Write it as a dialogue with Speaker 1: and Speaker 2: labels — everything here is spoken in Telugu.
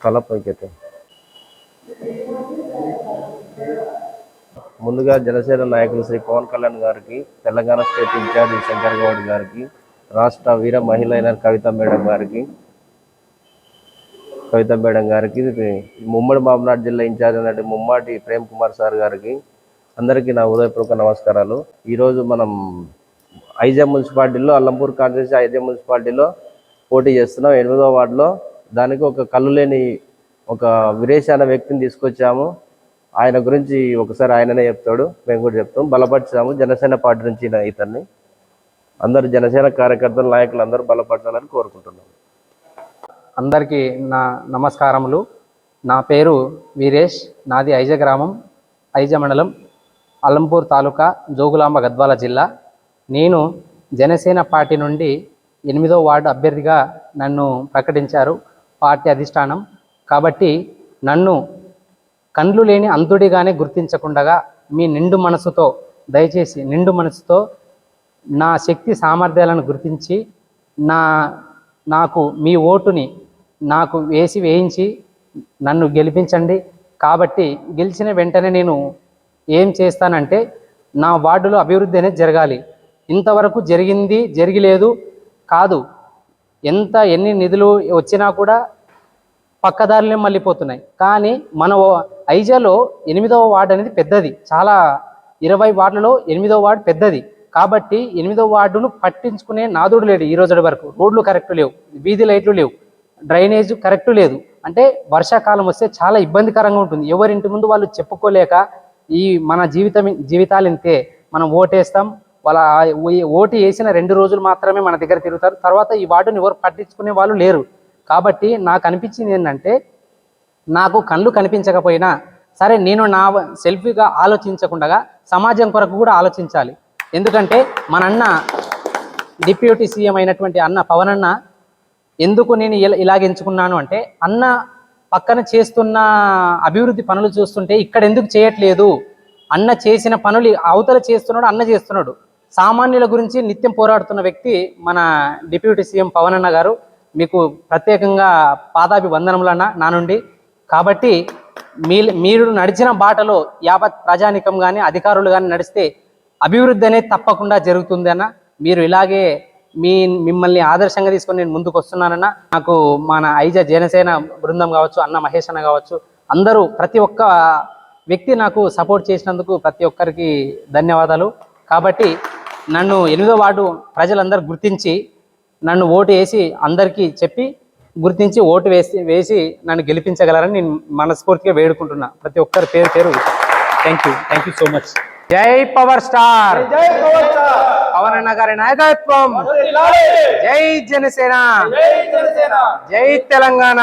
Speaker 1: తల పైకెత్తే ముందుగా జనసేన నాయకులు శ్రీ పవన్ కళ్యాణ్ గారికి తెలంగాణ స్టేట్ ఇన్ఛార్జి శంకర్ గౌడ్ గారికి రాష్ట్ర వీర మహిళ అయిన కవిత మేడం గారికి కవిత మేడం గారికి ముమ్మడి మామనాడు జిల్లా ఇన్ఛార్జ్ అయినటువంటి ముమ్మాటి ప్రేమ్ కుమార్ సార్ గారికి అందరికీ నా ఉదయపూర్వక నమస్కారాలు. ఈరోజు మనం ఐజా మున్సిపాలిటీలో అల్లంపూర్ కాన్స్టిట్యూన్సీ ఐజా మున్సిపాలిటీలో పోటీ చేస్తున్నాం. ఎనిమిదో వార్డులో దానికి ఒక కళ్ళు లేని ఒక విదేశాల వ్యక్తిని తీసుకొచ్చాము. ఆయన గురించి ఒకసారి ఆయననే చెప్తాడు. మేము కూడా చెప్తాం. బలపరిచాము. జనసేన పార్టీ నుంచి ఇతన్ని. అందరు జనసేన కార్యకర్తలు నాయకులు అందరూ బలపరచాలని కోరుకుంటున్నాం.
Speaker 2: అందరికీ నా నమస్కారములు. నా పేరు వీరేష్. నాది ఐజ గ్రామం ఐజ మండలం అల్లంపూర్ తాలూకా జోగులాంబ గద్వాల జిల్లా. నేను జనసేన పార్టీ నుండి ఎనిమిదో వార్డు అభ్యర్థిగా నన్ను ప్రకటించారు. పార్టీ అధిష్టానం. కాబట్టి నన్ను కండ్లు లేని అంధుడిగానే గుర్తించకుండగా మీ నిండు మనసుతో దయచేసి నిండు మనసుతో నా శక్తి సామర్థ్యాలను గుర్తించి నా నాకు మీ ఓటుని నాకు వేసి వేయించి నన్ను గెలిపించండి. కాబట్టి గెలిచిన వెంటనే నేను ఏం చేస్తానంటే నా వార్డులో అభివృద్ధి అనేది జరగాలి. ఇంతవరకు జరిగింది జరిగలేదు కాదు. ఎంత ఎన్ని నిధులు వచ్చినా కూడా పక్కదారులే మళ్ళీపోతున్నాయి. కానీ మన ఐజాలో ఎనిమిదవ వార్డు అనేది పెద్దది. చాలా ఇరవై వార్డులలో ఎనిమిదవ వార్డు పెద్దది. కాబట్టి ఎనిమిదవ వార్డును పట్టించుకునే నాదుడు లేడు ఈ రోజు వరకు. రోడ్లు కరెక్ట్ లేవు వీధి లైట్లు లేవు డ్రైనేజ్ కరెక్ట్ లేదు. అంటే వర్షాకాలం వస్తే చాలా ఇబ్బందికరంగా ఉంటుంది. ఎవరింటి ముందు వాళ్ళు చెప్పుకోలేక ఈ మన జీవితం జీవితాలు ఇంతే. మనం ఓటేస్తాం వాళ్ళ ఓటు వేసిన రెండు రోజులు మాత్రమే మన దగ్గర తిరుగుతారు. తర్వాత ఈ వార్డుని ఎవరు పట్టించుకునే వాళ్ళు లేరు. కాబట్టి నాకు అనిపించింది ఏంటంటే నాకు కళ్ళు కనిపించకపోయినా సరే నేను నా సెల్ఫీగా ఆలోచించకుండా సమాజం కొరకు కూడా ఆలోచించాలి. ఎందుకంటే మన అన్న డిప్యూటీ సీఎం అయినటువంటి అన్న పవన్ అన్న ఎందుకు నేను ఇలా ఇలాగ ఎంచుకున్నాను అంటే అన్న పక్కన చేస్తున్న అభివృద్ధి పనులు చూస్తుంటే ఇక్కడ ఎందుకు చేయట్లేదు? అన్న చేసిన పనులు అవతల చేస్తున్నాడు అన్న చేస్తున్నాడు. సామాన్యుల గురించి నిత్యం పోరాడుతున్న వ్యక్తి మన డిప్యూటీ సీఎం పవన్ అన్న గారు. మీకు ప్రత్యేకంగా పాదాభి వందనములన్న నా నుండి. కాబట్టి మీ మీరు నడిచిన బాటలో యావత్ ప్రజానికం కానీ అధికారులు కానీ నడిస్తే అభివృద్ధి అనేది తప్పకుండా జరుగుతుందన్న మీరు ఇలాగే మీ మిమ్మల్ని ఆదర్శంగా తీసుకొని నేను ముందుకు వస్తున్నానన్న. నాకు మన ఐజ జనసేన బృందం కావచ్చు అన్న మహేష్ అన్న కావచ్చు అందరూ ప్రతి ఒక్క వ్యక్తి నాకు సపోర్ట్ చేసినందుకు ప్రతి ఒక్కరికి ధన్యవాదాలు. కాబట్టి నన్ను ఎనిమిదో వార్డు ప్రజలందరూ గుర్తించి నన్ను ఓటు వేసి అందరికీ చెప్పి గుర్తించి ఓటు వేసి వేసి నన్ను గెలిపించగలరని నేను మనస్ఫూర్తిగా వేడుకుంటున్నా. ప్రతి ఒక్కరి పేరు పేరు thank you thank you so much జై పవర్ స్టార్.
Speaker 3: పవన్
Speaker 2: అన్న గారి నాయకత్వం. జై జనసేన.
Speaker 3: జై తెలంగాణ.